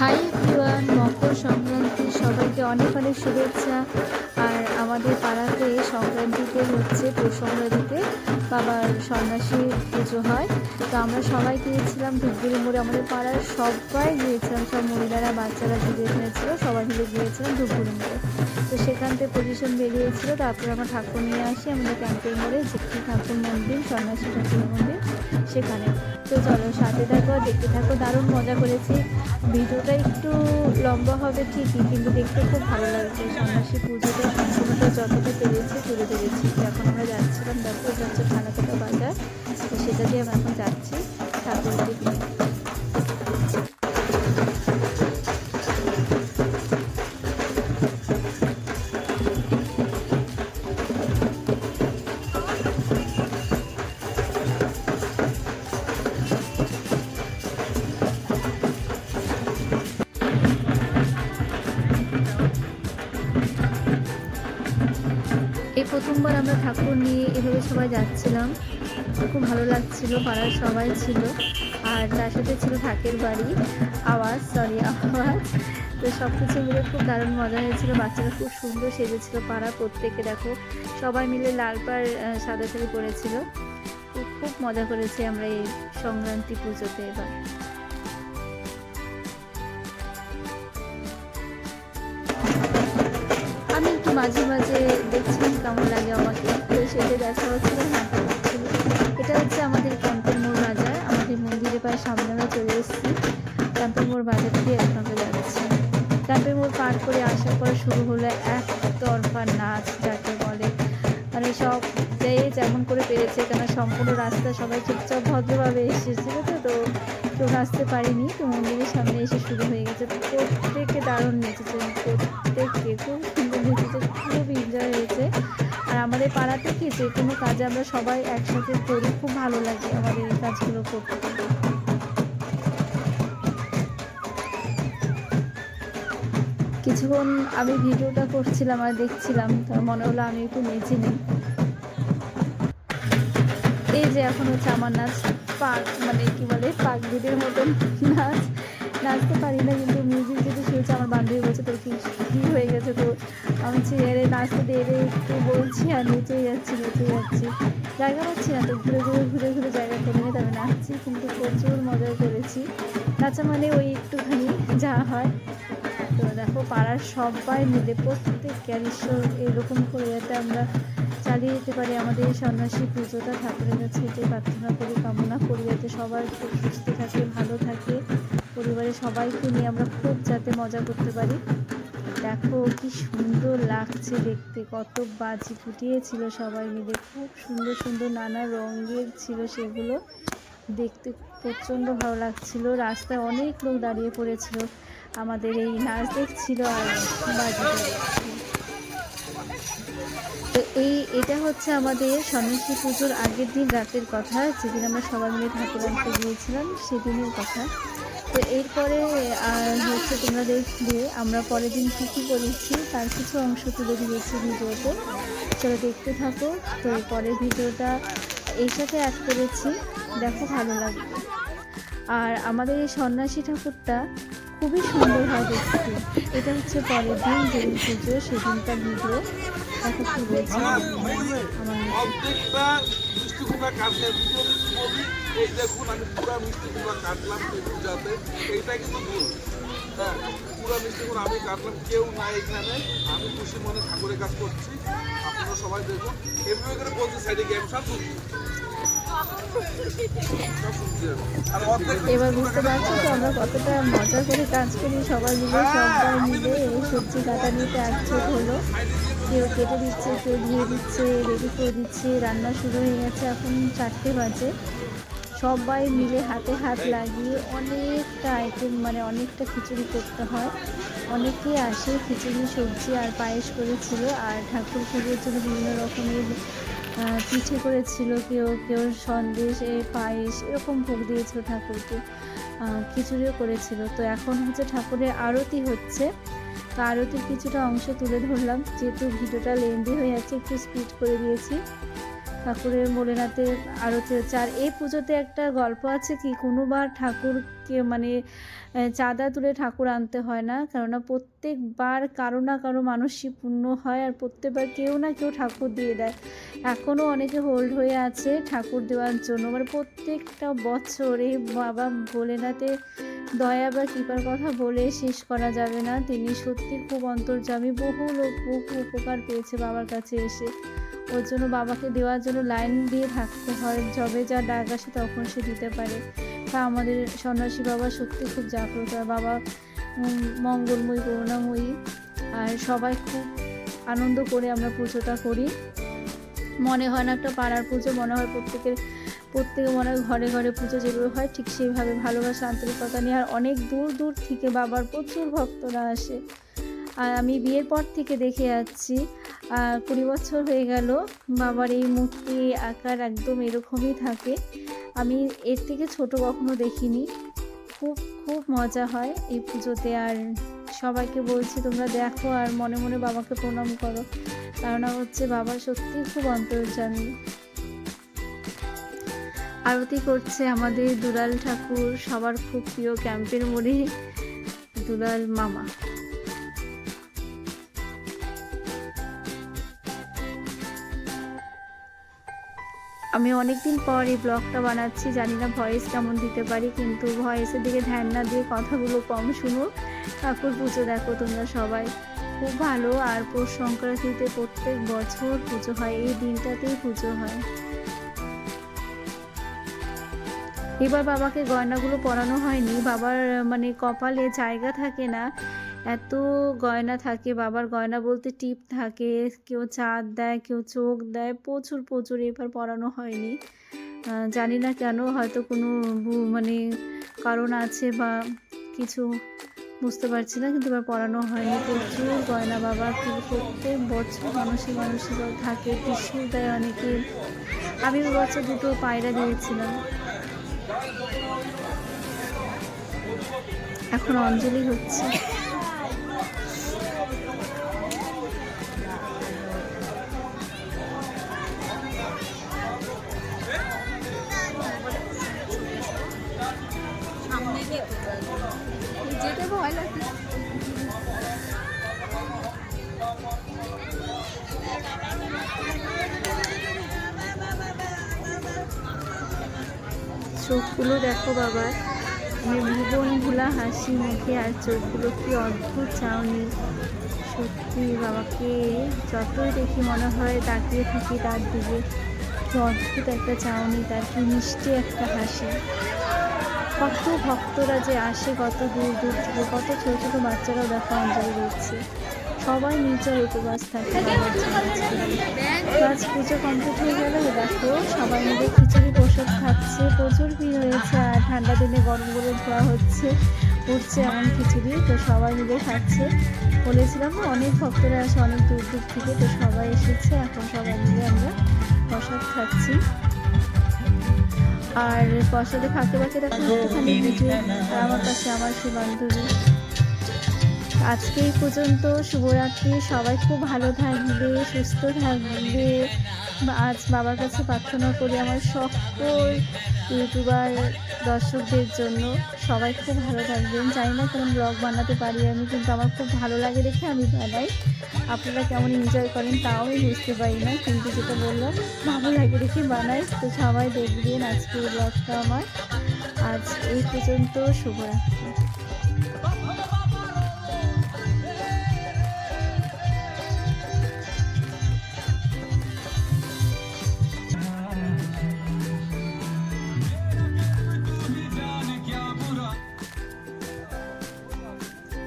Hi everyone Makar Sankranti, সবাইকে অনেক অনেক শুভেচ্ছা। আর আমাদের পাড়াতে সংক্রান্তিতে হচ্ছে পৌষ সংক্রান্তিতে বাবার সন্ন্যাসী পুজো হয়। তো আমরা সবাই গিয়েছিলাম ধূপগুড়ি মোড়ে। আমাদের পাড়ার সবাই গিয়েছিলাম। সব মহিলারা, বাচ্চারা যে যেখানে সবাই মিলে গিয়েছিলাম ধূপগুড়ি মোড়ে। তো সেখান থেকে পজিশন বেরিয়েছিল। তারপরে আমরা ঠাকুর নিয়ে আসি। আমাদের ক্যাম্পের মোড়ে যেখানে ঠাকুর মন্দির, সন্ন্যাসী ঠাকুর মন্দির, সেখানে। তো চলো, সাথে থাকো, দেখতে থাকো। দারুণ মজা করেছি। ভিডিওটা একটু লম্বা হবে ঠিকই, কিন্তু দেখতে খুব ভালো লাগছে। সন্ন্যাসী পুজোটা সম্পূর্ণটা যতটা পেরেছি তুলে ধরেছি। এখন আমরা যাচ্ছিলাম, দেখো যাচ্ছে থানা থেকে বাজার। সেটা দিয়ে আমরা এখন প্রথমবার আমরা ঠাকুর নিয়ে এভাবে সবাই যাচ্ছিলাম। খুব ভালো লাগছিল, পাড়ার সবাই ছিল। আর তার সাথে ছিল ঢাকের বাড়ি, আওয়াজ সরি আওয়াজ। তো সব কিছু মিলে খুব দারুণ মজা হয়েছিল। বাচ্চারা খুব সুন্দর সেজেছিল পাড়া প্রত্যেকে, দেখো। সবাই মিলে লাল পাড় সাদা শাড়ি পরেছিল। খুব মজা করেছি আমরা এই সংক্রান্তি পুজোতে এবার। মাঝে মাঝে দেখছিলাম কেমন লাগে আমাকে। তো সেটা দেখা হচ্ছিল হ্যাঁ এটা হচ্ছে আমাদের ক্যাম্পের মোড় বাজার। আমাদের মন্দিরের প্রায় সামনে আমরা চলে এসেছি। ক্যাম্পের মোড় বাজার দিয়ে এখন আমরা যাচ্ছি ক্যাম্পের মোড় পার করে আসার পর শুরু হলো এক তরফা নাচ, যাকে বলে। মানে সব যে যেমন করে পেরেছে, কেন সম্পূর্ণ রাস্তা সবাই চুপচাপ ভদ্রভাবে এসেছিল তো তো কেউ নাচতে পারিনি। তো মন্দিরের সামনে এসে শুরু হয়ে গেছে। প্রত্যেকে দারুণ নেচেছে প্রত্যেককে খুব সুন্দর নেচেছে। আমাদের পাড়াতে কি যে কোনো কাজে আমরা সবাই একসাথে করি, খুব ভালো লাগে আমাদের এই কাজগুলো করতে। কিছুক্ষণ আমি ভিডিওটা করছিলাম আর দেখছিলাম, তার মনে হলো আমি একটু নেচে নিই। এই যে এখন হচ্ছে আমার নাচ পাক মানে কি বলে পাক দিদির মতন নাচ। নাচতে পারি না, কিন্তু মিউজিক যদি শুনছে, আমার বান্ধবী বলছে, তোর কি কি হয়ে গেছে তো আমি চেয়ারে নাচতে দিয়ে একটু বলছি আর নেচেই যাচ্ছি নেচেই যাচ্ছি। জায়গা পাচ্ছি না, তো ঘুরে ঘুরে ঘুরে ঘুরে জায়গা করে নিয়ে তবে নাচছি, কিন্তু প্রচুর মজা করেছি। নাচা মানে ওই একটুখানি যা হয়। তো দেখো, পাড়ার সবাই মিলে প্রত্যেক আর ঈশ্বর এরকম করে যাতে আমরা চালিয়ে যেতে পারি, আমাদের সন্ন্যাসী পুজোটা, ঠাকুরের কাছে এটাই প্রার্থনা করি, কামনা করি, যাতে সবার খুব সুস্থ থাকে, ভালো থাকে। পরিবারের সবাইকে নিয়ে আমরা খুব যাতে মজা করতে পারি। দেখো কি সুন্দর লাগছে দেখতে, কত বাজি ফুটিয়েছিল সবাই মিলে, খুব সুন্দর সুন্দর নানা রঙের ছিল সেগুলো। দেখতে প্রচণ্ড ভালো লাগছিল, রাস্তায় অনেক লোক দাঁড়িয়ে পড়েছিল, আমাদের এই নাচ দেখছিল আর বাজি তো এই, এটা হচ্ছে আমাদের সন্ন্যাসী পুজোর আগের দিন রাতের কথা, যেদিন আমরা সবাই মিলে ঠাকুর আনতে গিয়েছিলাম, সেদিনের কথা। তো এরপরে আর হচ্ছে তোমরা দেখবে আমরা পরের দিন কী কী করেছি তার কিছু অংশ তুলে দিয়েছি ভিডিওতে। চলো দেখতে থাকো। তো পরের ভিডিওটা এর সাথে অ্যাড করেছি। দেখো ভালো লাগবে আর আমাদের এই সন্ন্যাসী ঠাকুরটা খুবই সুন্দর হয় দেখতে। এটা হচ্ছে পরের দিন যেদিন পুজো সেদিনকার ভিডিও। দেখো কি বলছে আমার এই দেখুন আমি পুরা মিষ্টি কুমড়া কাটলাম এই পূজাতে এইটা কিন্তু ভুল। হ্যাঁ পুরা মিষ্টি কুমড়া আমি কাটলাম কেউ নাই এখানে। আমি খুশি মনে ঠাকুরের কাজ করছি। আপনারা সবাই দেখুন। এভাবে করে বলছি সাইডে গিয়ে আমি সব শুনছি এবার বুঝতে পারছ তো আমরা কতটা মজা করে কাজ করি। সবাই মিলে সবাই মিলে এই সবজি কাটা নিতে একচোট হলো। কেউ কেটে দিচ্ছে কেউ ধুয়ে দিচ্ছে রেডি করে দিচ্ছে। রান্না শুরু হয়ে গেছে এখন চারটে বাজে। সবাই মিলে হাতে হাত লাগিয়ে অনেকটা আইটেম মানে অনেকটা খিচুড়ি করতে হয়। অনেকেই আসে খিচুড়ি, সবজি আর পায়েস করেছিল আর ঠাকুর পুজোর জন্য বিভিন্ন রকমের পিঠে করেছিল কেউ কেউ সন্দেশ, এ পায়েস, এরকম ভোগ দিয়েছিল ঠাকুরকে খিচুড়িও করেছিল। তো এখন হচ্ছে ঠাকুরের আরতি হচ্ছে। তো আরতির কিছুটা অংশ তুলে ধরলাম, যেহেতু ভিডিওটা লেন্দি হয়ে যাচ্ছে, একটু স্পিড করে দিয়েছি। ঠাকুরের ভোলেনাথের আরতি হচ্ছে আর এই পুজোতে একটা গল্প আছে কি? কোনোবার ঠাকুরকে মানে চাঁদা তুলে ঠাকুর আনতে হয় না, কেননা প্রত্যেকবার কারও না কারও মানসিক পূর্ণ হয়, আর প্রত্যেকবার কেউ না কেউ ঠাকুর দিয়ে দেয়। এখনও অনেকে হোল্ড হয়ে আছে ঠাকুর দেওয়ার জন্য। মানে প্রত্যেকটা বছর এই বাবা ভোলেনাথের দয়া বা কৃপার কথা বলে শেষ করা যাবে না। তিনি সত্যি খুব অন্তর্যামী, বহু লোক, বহু উপকার পেয়েছে বাবার কাছে এসে। ওর জন্য বাবাকে দেওয়ার জন্য লাইন দিয়ে থাকতে হয়। যবে যা ডাক আসে তখন সে দিতে পারে। তা আমাদের সন্ন্যাসী বাবা সত্যি খুব জাগ্রত। আর বাবা মঙ্গলময়ী, করুণাময়ী। আর সবাই খুব আনন্দ করে আমরা পুজোটা করি। মনে হয় না একটা পাড়ার পুজো, মনে হয় প্রত্যেকের, প্রত্যেকে মনে হয় ঘরে ঘরে পুজো যেভাবে হয় ঠিক সেইভাবে ভালোবাসা, আন্তরিকতা নিয়ে। আর অনেক দূর দূর থেকে বাবার প্রচুর ভক্তরা আসে। আর আমি বিয়ের পর থেকে দেখে যাচ্ছি। আর কুড়ি বছর হয়ে গেল। বাবার এই মূর্তি আকার একদম এরকমই থাকে। আমি এর থেকে ছোট কখনো দেখিনি। খুব খুব মজা হয় এই পুজোতে। আর সবাইকে বলছি, তোমরা দেখো আর মনে মনে বাবাকে প্রণাম করো। কারণ হচ্ছে বাবা সত্যি খুব অন্তর্জামী আরতি করছে আমাদের দুলাল ঠাকুর, সবার খুব প্রিয় ক্যাম্পের মোড়ে দুলাল মামা। আমি অনেকদিন পর এই ব্লগটা বানাচ্ছি, জানি না ভয়েস কেমন দিতে পারি, কিন্তু ভয়েসের দিকে ধ্যান না দিয়ে কথাগুলো কম শুনো। ঠাকুর পুজো দেখো তোমরা সবাই। খুব ভালো, আর পৌষ সংক্রান্তিতে প্রত্যেক বছর পুজো হয়, এই দিনটাতেই পুজো হয়। এবার বাবাকে গয়নাগুলো পরানো হয়নি, বাবার মানে কপালে জায়গা থাকে না এত গয়না থাকে, বাবার গয়না বলতে টিপ থাকে, কেউ চাঁদ দেয়, কেউ চোখ দেয়, প্রচুর প্রচুর এবার পরানো হয়নি। জানি না কেন হয়তো কোনো মানে কারণ আছে বা কিছু বুঝতে পারছি না, কিন্তু এবার পড়ানো হয়নি। প্রচুর গয়না বাবা প্রত্যেক বছর মানুষে মানুষের থাকে ত্রিশুল দেয় অনেকে। আমি বছর দুটো পায়রা দিয়েছিলাম। এখন অঞ্জলি হচ্ছে। চোখগুলো দেখো বাবা। ভুবন ভোলা হাসি মুখে আর চোখগুলো কি অদ্ভুত চাউনি। সত্যি বাবাকে যতই দেখি মনে হয় তাকিয়ে থাকি তার দিকে। কি অদ্ভুত একটা চাউনি, তার কি মিষ্টি একটা হাসি। কত ভক্তরা যে আসে, কত দূর দূর থেকে, কত ছোটো ছোটো বাচ্চারাও দেখো অঞ্জলি দিচ্ছে সবাই নিচের উপবাস থাকে। আজ পুজো কমপ্লিট হয়ে গেল, দেখো, সবাই মিলে খিচুড়ি প্রসাদ খাচ্ছে। প্রচুর ভিড় হয়েছে আর ঠান্ডা দিনে গরম গরম ধোয়া হচ্ছে, উঠছে এমন খিচুড়ি, তো সবাই মিলে খাচ্ছে। বলেছিলাম অনেক ভক্তরা আসে, অনেক দূর দূর থেকে, তো সবাই এসেছে, এখন সবাই মিলে আমরা প্রসাদ খাচ্ছি। আর প্রসাদে ফাঁকে ফাঁকে দেখো একটুখানি ভিডিও আর আমার কাছে আমার সে বান্ধবী আজকে এই পর্যন্ত শুভরাত্রি সবাই খুব ভালো থাকবে সুস্থ থাকবে। আজ বাবার কাছে প্রার্থনা করি আমার সকল ইউটিউবার, দর্শকদের জন্য। সবাই খুব ভালো থাকবেন। জানি না কেমন ব্লগ বানাতে পারি আমি, কিন্তু আমার খুব ভালো লাগে দেখে আমি বানাই। আপনারা কেমন এনজয় করেন তাও আমি বুঝতে পারি না, কিন্তু যেটা বললাম, ভালো লাগে দেখে বানাই। তো সবাই দেখবেন আজকে ব্লগটা আমার। আজ এই পর্যন্ত, শুভরাত্রি।